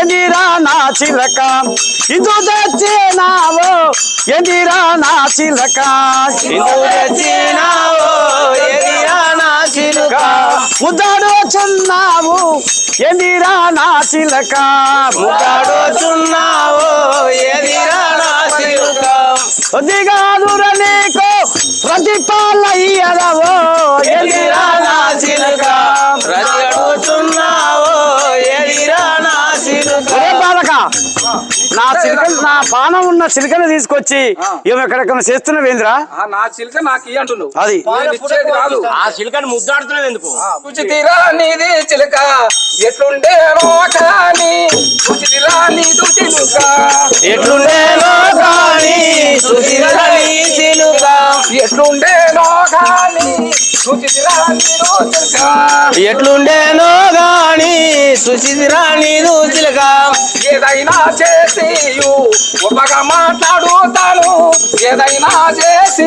ఎదిరా నా చిలక? ఇందు తెచ్చినావు? ఎదిరా నా చిలక? ఇందు తెచ్చినావో? ఎదిరా నా చిలుక? ముద్దాడు చున్నావు? ఎదిరా నా చిలక? ముద్దాడుచున్నావో ఎదిరా నా చిలుక? కొద్దిగాదుర నీకు ప్రతిపాలయ్యదవో? ఎదిరా నా చిలుక? నా చిలుక నా పానం ఉన్న చిలుకను తీసుకొచ్చి ఏమో ఎక్కడెక్కడ చేస్తున్నావేంద్రా ఆ, నా చిలుక నాకు అంటున్నావు. అది. నేను ఇచ్చేది కాదు ఆ చిలుకని ముద్దాడుతున్నావు ఎందుకు? రుచి తీరా నీది చిలుక ఎట్లుండేనో కానీ రుచి తీరా నీదు చిలుక ఎట్లుండేనో కానీ చిలుక ఎట్లుండేనో కానీ చిలుక నీదు చిలుక. ఏదైనా చేసి ఒప్పగా మాట్లాడుతాను ఏదైనా చేసి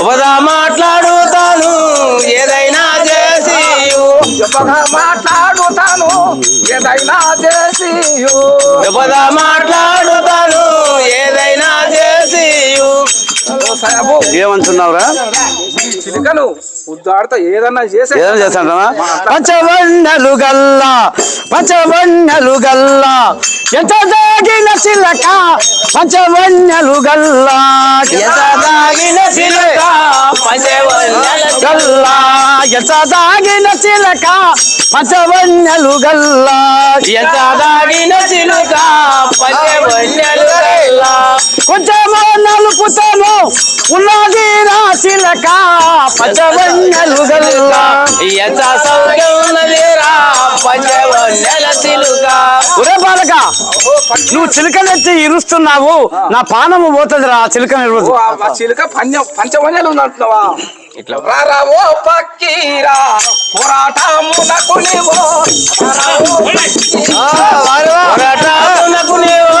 ఉపదా మాట్లాడుతాను ఏదైనా చేసి ఒప్పగా మాట్లాడుతాను ఏదైనా చేసి ఉపదా మాట్లాడుతాను ఏమంటున్నావురా? చిలుకను ఉద్దాడుతా ఏదన్నా చేసే. ఏదైనా చేస్తాంటావా? పచ్చవన్నెలు గల్లా పచ్చవన్నెలు గల్లా ఎంత దాగిన చిలక పచ్చవన్నెలు గల్లా ఎంత తాగిన చిలుక పంచవన్నెల గల్లా ఎంత దాగిన చిలక పచ్చవన్నెలు గల్లా ఎంత తాగిన చిలుక పంచవన్నెలు గల్లా కొంచెము నలుపుతాను. ఉన్నది నా చిలక పచ్చవన్నెలు ఎంత సౌఖ్యం ఉన్నదిరా పంచవన్నెల చిలుక. ఒరే బాలక నువ్వు చిలుకనెత్తి ఇరుస్తున్నావు. నా పానము పోతుందిరా ఆ చిలుక పంచ పంచవన్యాలు ఉందంటున్నావా రారావో పక్కీరా పోరాటమునకు నీవో రారావో పక్కీరా. పోరాటమునకు నీవు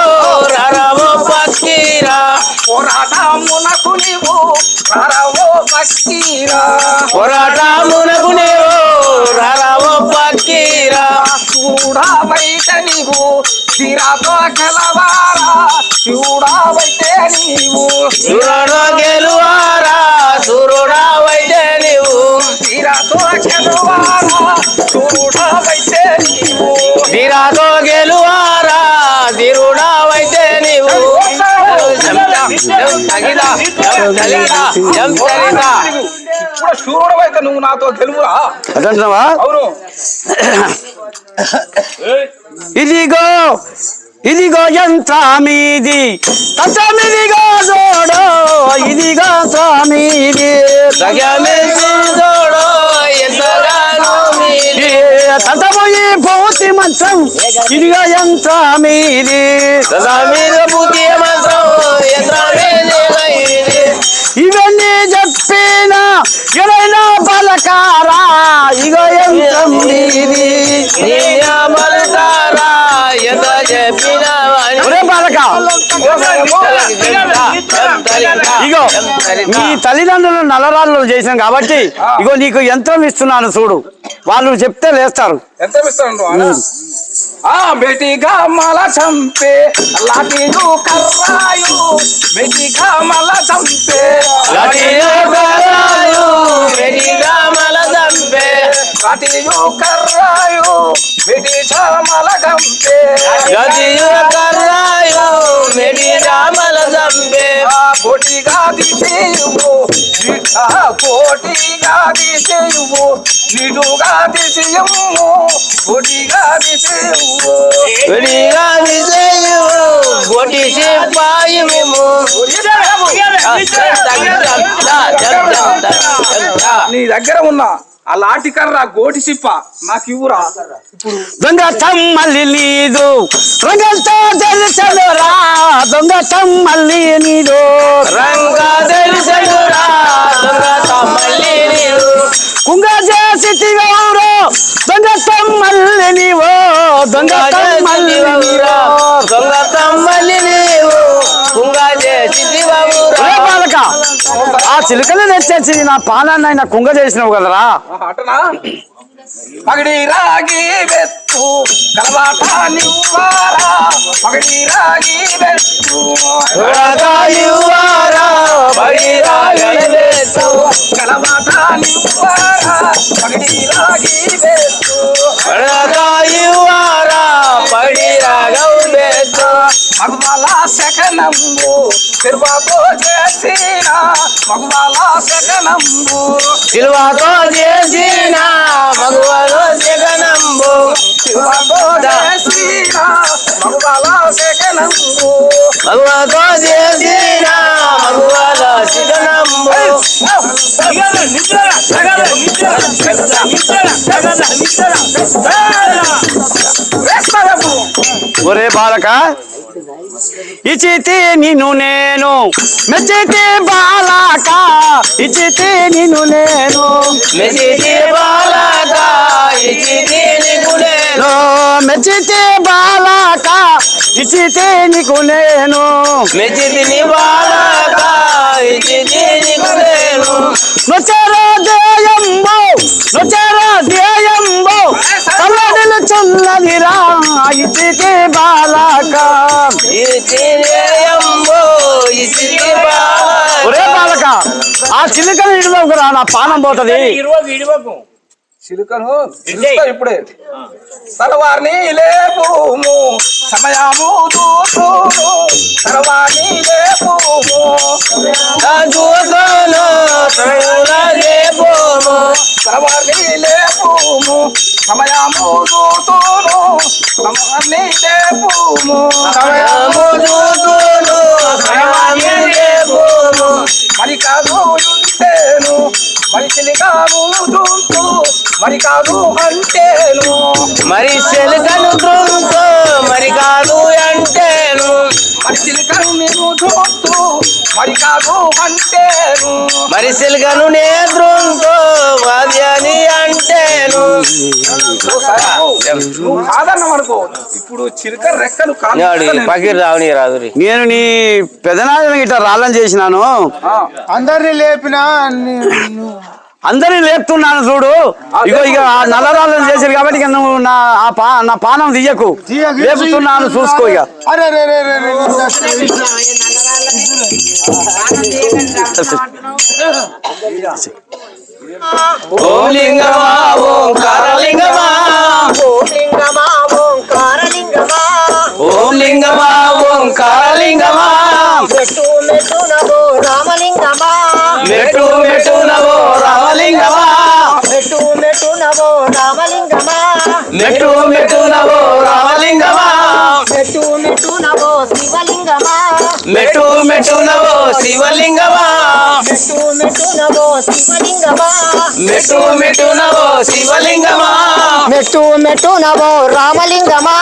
రారావో పక్కీరా పోరాటమునకు నీవు రారావో పక్కీరా పోరాటమునకు నీవు రారావో పక్కీరా చూడా బయట నీవు తీరాతో కలవారా చూడా బయట నీవు. సురుడు గెలువారా వైద్య నీవు. తీరాతో ఇప్పుడు శూరుడు అయితే నువ్వు నాతో గెలువురా. అదంటున్నావా? అవును. ఇదిగో ఇదిగో ఎంత మీది. తమిదిగో చూడు ఇదిగో స్వామిది తతపోయి పోతి మంచం ఇదిగో ఎంత మీది. సదా మీద బుద్ధి మంత్రం ఎంత ఇగో మీ తల్లిదండ్రులు నల్లరాళ్ళు చేశాం కాబట్టి ఇగో నీకు యంత్రం ఇస్తున్నాను చూడు. వాళ్ళు చెప్తే లేస్తారు. ఎంత ఇస్తాడు ఆ బేటీగా మల చంపే లాఠీలు కర్రాయు. బేటీగా మల చంపే లాఠీలు కర్రాయు. బేటీగా మల చంపే ఆ కోటిగా దిసేయువు నిఠా కోటిగా దిసేయువు నిడుగా దిసేయము కోటిగా దిసేయువు గోటి సిపాయి మేము నీ దగ్గర ఉన్న. ఆ లాఠీ కర్ర గోటి సిప్ప నాకు ఇవ్వురా. ఇప్పుడు దొంగ తమ్మల్లి నీదు రంగంతో తెలుసనురా దొంగ తమ్మల్లి నీదు రంగా తెలుసనురా దొంగ తమ్మల్లి నీవు కుంగ చేసి ఎవరు దొంగ తమ్మల్లి నీవు దొంగ తమ్మల్లి నీవు. దొంగ చిలుకలు తెచ్చేసి నా పానాన్ని ఆయన కుంగ చేసినావు కదరా. ఆ, అటనా? పగడి రాగి వెత్తు కలవాట నివ్వారా పగడి రాగి వెత్తు రాగాయువారా బడిరాగలెత్తు కలవాట నివ్వారా పగడి రాగి వెత్తు రాగాయువారా బడిరాగలెత్తు మగవాల శకనంబు తిరువాతో చేసిన మగవాల శకనంబు సిల్వాతో చేసిన మగువలో జగనంబు. తిరువాతో చేసిన మగవాల శకనంబు మగువతో చేసిన ఒరే బాలక ఇచ్చితే నిన్ను నేను మెచ్చితే బాలక ఇచ్చితే నిన్ను నేను మెసిది బాలక ఇచ్చిది నీకు నేను. మెచ్చితే ఇచ్చితే నీకు నేను. నేను. నొచ్చారో దేయంబో నొచ్చారో దేయంబో చల్లదిరా ఇచ్చితే బాలక ఒరే ఆ చిలుకలు ఇడిలోకి రా నా పానం పోతది. చిలుకను ఇప్పుడే. సర్వాన్ని లేపుము సమయము దూతును సర్వాన్ని లేపుము చూసుకోను తరుణ రేపోము సర్వాన్ని లేపుము సమయము దూతును సర్వాన్ని లేపుము. సమయము చూతును సమయాన్ని రేపోము మరి కాదు ఉంటేను మరి చిలికాను దూతు మరి కాదు అంటేను. మరి చెలుకను దృంతో మరి కాదు అంటేను. మరి చిలికను నేను దూతు మరి కాదు అంటేను మరి చెలుకను నే దృంతో అది అని అంటేను ఇప్పుడు చిలుక రెక్కలు కాదు పకీర్ రావని రాదురి నేను నీ పెదనాయన ఇట్లా రాళ్ళని చేసినాను అందరినీ లేపినా అందరిని లేపుతున్నాను చూడు ఇగో ఇక ఆ నల్లరాళ్ళని చేశారు కాబట్టి ఇక నువ్వు నా ఆ పా నా పానం తీయకు తీయకు. లేపుతున్నాను చూసుకో ఇక అరే రే రే రే ఓంకార లింగమా లింగమా ఓంకార లింగమా మెట్టు మెట్టు నమో రామలింగమా మెట్టు మెట్టు నవో రామలింగమా మెట్టు మెట్టు నమో రామలింగమా మెట్టు మెట్టు నవో రామలింగమా మెట్టు మెట్టు నవో శివలింగమా. మెట్టు మెట్టు నవో శివలింగమా. మెట్టు మెట్టు నమో రామలింగమా.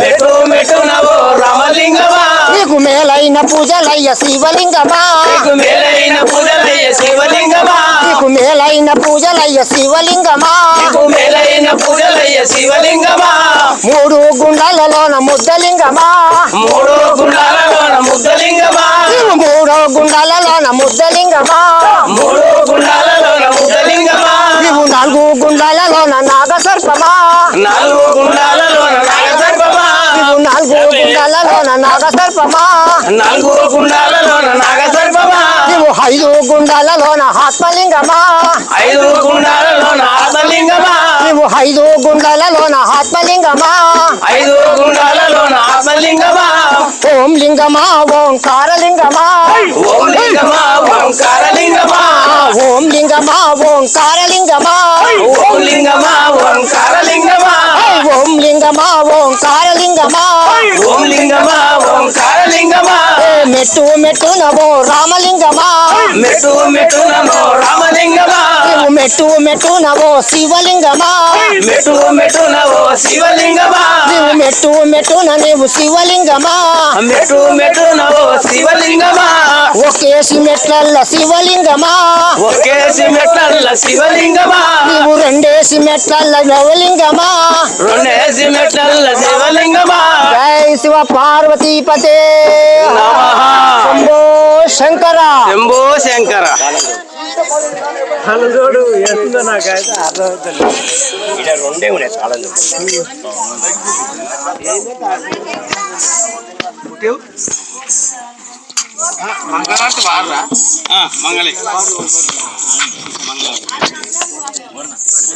మెట్టు మెట్టు నవో రామలింగమా. నీకు మేలైన పూజలయ్య శివలింగమా. నీకు మేలైన పూజలయ్య శివలింగమా. నీకు మేలైన పూజలయ్య శివలింగమా. నీకు మేలైన పూజలయ్య శివలింగమా. మూడు గుండాలలోన ముద్దలింగమా. మూడో గుండాలలోన నాగసర్పమా? నాలుగు గుండాలలోన నాగసర్పమా? నీవు ఐదు గుండాలలోన ఆత్మలింగమా? ఐదు గుండాలలోన ఆత్మలింగమా? నీవు ఐదు గుండాలలోన ఆత్మలింగమా? ఐదు గుండాలలోన ఆత్మలింగమా? ఓం లింగమా ఓంకారలింగమా ఓం లింగమా ఓంకార లింగమా? ఓం లింగమా ఓంకారలింగమా ఓం లింగమా? ఓంకార లింగమా ఓం లింగమా ఓంకారలింగమా ఓం లింగమా ఓంకార లింగమా ఏ మెట్టు మెట్టు నవో రామలింగమా. మెట్టు మెట్టు నమో రామలింగమా. మెట్టు మెట్టు నవో శివలింగమా. మెట్టు మెట్టు నవో శివలింగమా. నీవు మెట్టు మెట్టున నీవు శివలింగమా. మెట్టు మెట్టు నవో శివలింగమా. ఒకేసి మెట్లల్ల శివలింగమా. ఒకేసి మెట్లల్ల శివలింగమా. నీవు రెండేసి మెట్లల్ల నవలింగమా. జై శివ శంభో శంకర. శంభో శంకర. మంగళ మంగళ.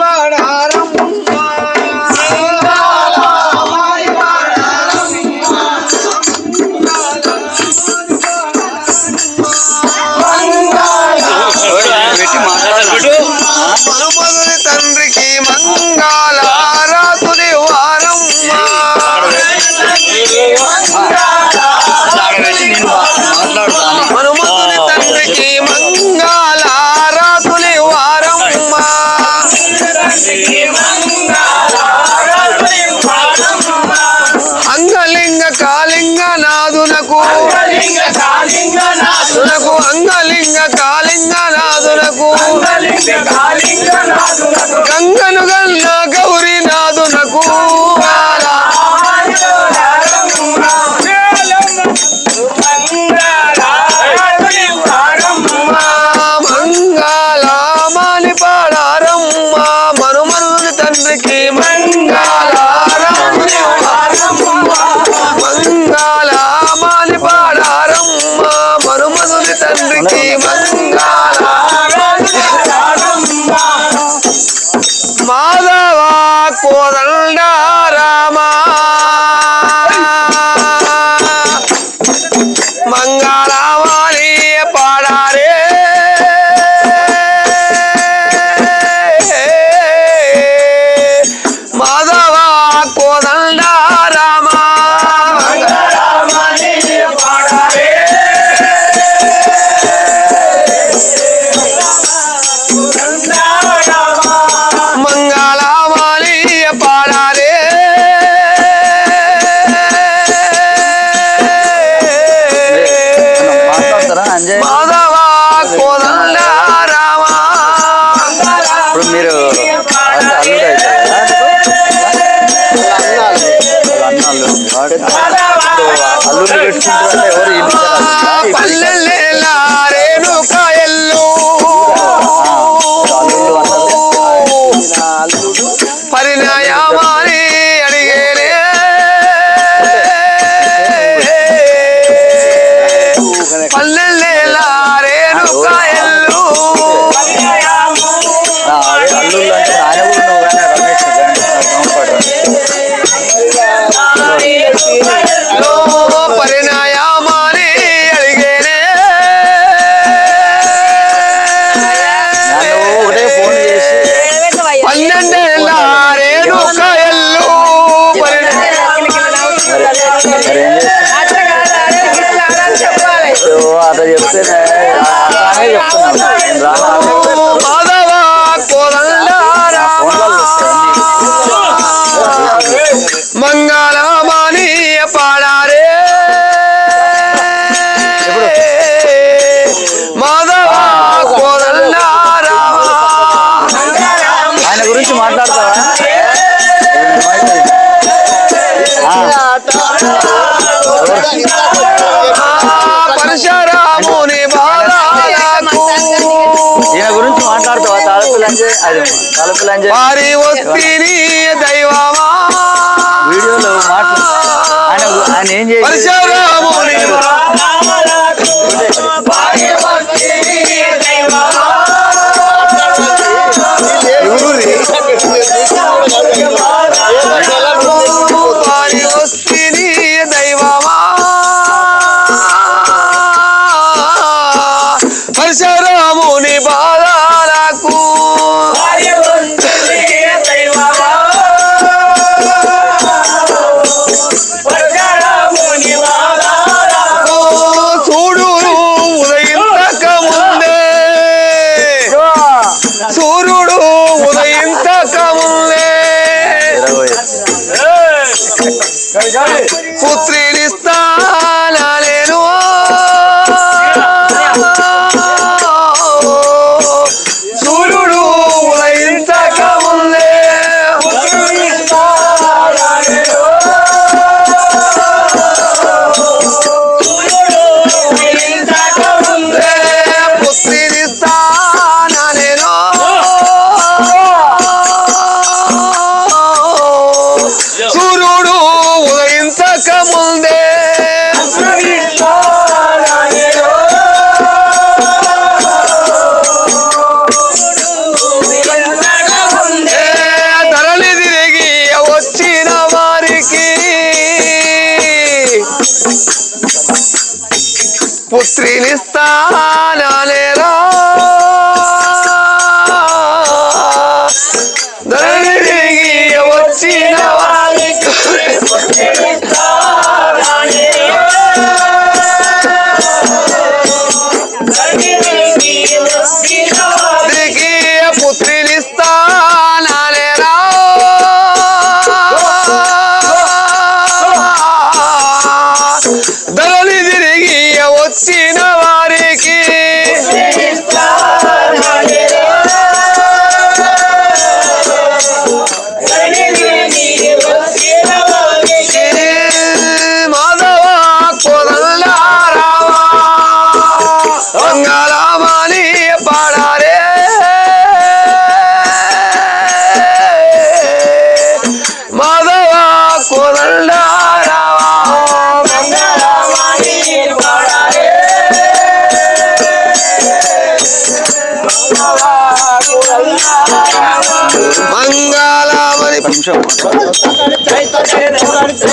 పాడారం. I came. అల్లుని పెట్టుకుంటుంటే వారి ఒత్తిడి దైవమా? వీడియోలో మాట్లాడు ఆయన ఆయన ఏం చేయాలి సూర్యుడు ఉదయింత కములే పుత్రినిస్తా ちゃう。